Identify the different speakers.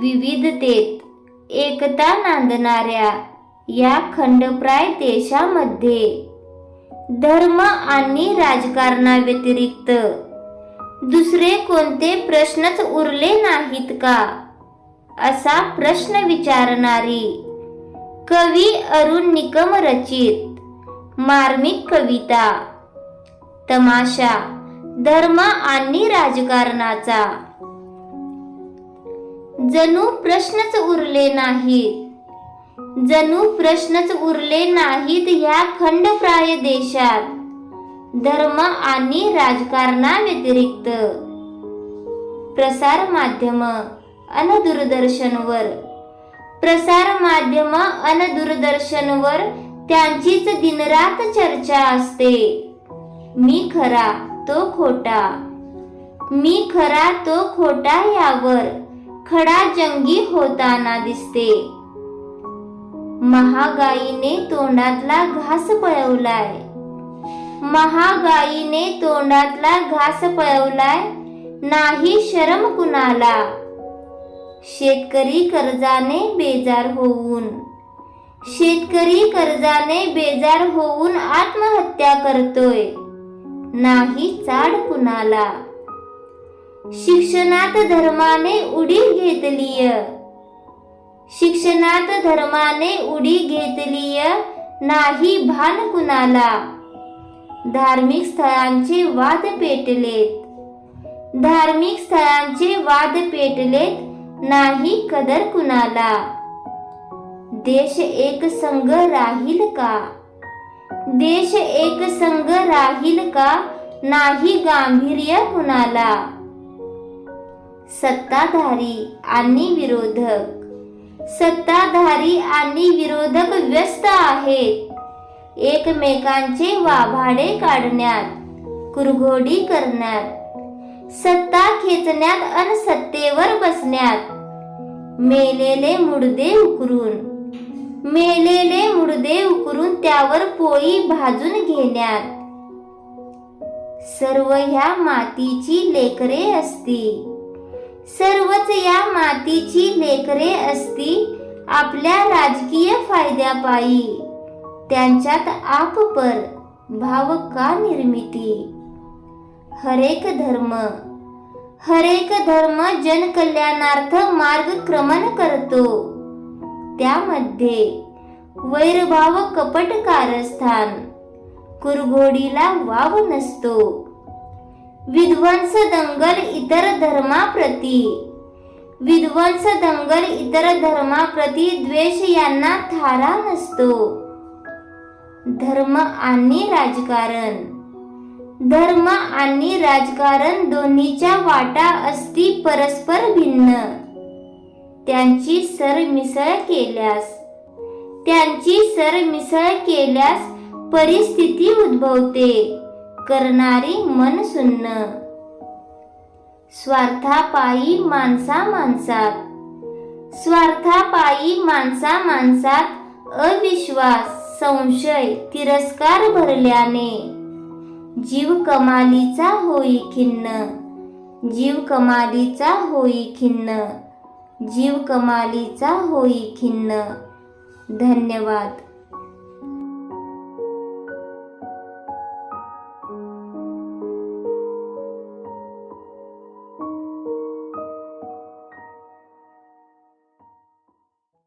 Speaker 1: विविधतेत एकता नांदणाऱ्या या खंडप्राय देशामध्ये धर्म आणि राजकारणाव्यतिरिक्त दुसरे कोणते प्रश्नच उरले नाहीत का? असा प्रश्न विचारणारी कवी अरुण निकम रचित मार्मिक कविता. तमाशा धर्म आणि राजकारणाचा. जणू प्रश्नच उरले नाहीत जणू प्रश्नच उरले नाहीत ह्या खंडप्राय देशात. धर्म आणि राजकारणाव्यतिरिक्त. प्रसार माध्यम अन दूरदर्शनवर. प्रसार माध्यम अन दूरदर्शनवर त्यांचीच दिनरात चर्चा असते. मी खरा तो खोटा. मी खरा तो खोटा यावर. खडा जंगी होताना दिसते. महागाईने तोंडातला घास पळवलाय. महागाईने तोंडातला घास पळवलाय नाही शरम कुणाला? शेतकरी कर्जाने बेजार होऊन. शेतकरी कर्जाने बेजार होऊन आत्महत्या करतोय. नाही चाड कुणाला? शिक्षणात धर्माने उडी घेतलीय. शिक्षणात धर्माने उडी घेतलीय नाही भान कुणाला. धार्मिक स्थळांचे वाद पेटलेत. धार्मिक स्थळांचे वाद पेटलेत नाही कदर कुणाला. देश एक संघ राहील का? देश एक संघ राहील का? नाही गांभीर्य कुणाला. सत्ताधारी आणि विरोधक. सत्ताधारी आणि विरोधक व्यस्त आहेत. एकमेकांचे वाभाडे काढण्यात कुरघोडी करण्यात सत्ता खेचण्यात अन सत्तेवर बसण्यात मेलेले मुडदे उकरून मेलेले मुडदे उकरून त्यावर पोळी भाजून घेण्यात. सर्व ह्या मातीची लेकरे असती सर्वच या मातीची लेकरे असती आपल्या राजकीय फायद्यापायी. त्यांच्यात आपपर भाव का निर्मिती? हरेक धर्म हरेक धर्म जनकल्याणार्थ मार्गक्रमण करतो. त्यामध्ये वैरभाव कपट कारस्थान कुरघोडीला वाव नसतो. विध्वंस दंगल इतर धर्माप्रती. विध्वंस दंगल इतर धर्माप्रती द्वेष यांना थारा नसतो. धर्म आणि राजकारण. धर्म आणि राजकारण दोन्हीच्या वाटा असती परस्पर भिन्न. त्यांची सरमिसळ केल्यास त्यांची सरमिसळ केल्यास परिस्थिती उद्भवते. करणारी मन सुन्न. स्वार्थापायी माणसा माणसात. स्वार्थापायी माणसा माणसात अविश्वास संशय तिरस्कार भरल्याने. जीव कमालीचा होई खिन्न. जीव कमालीचा होई खिन्न. जीव कमालीचा होई खिन्न. धन्यवाद.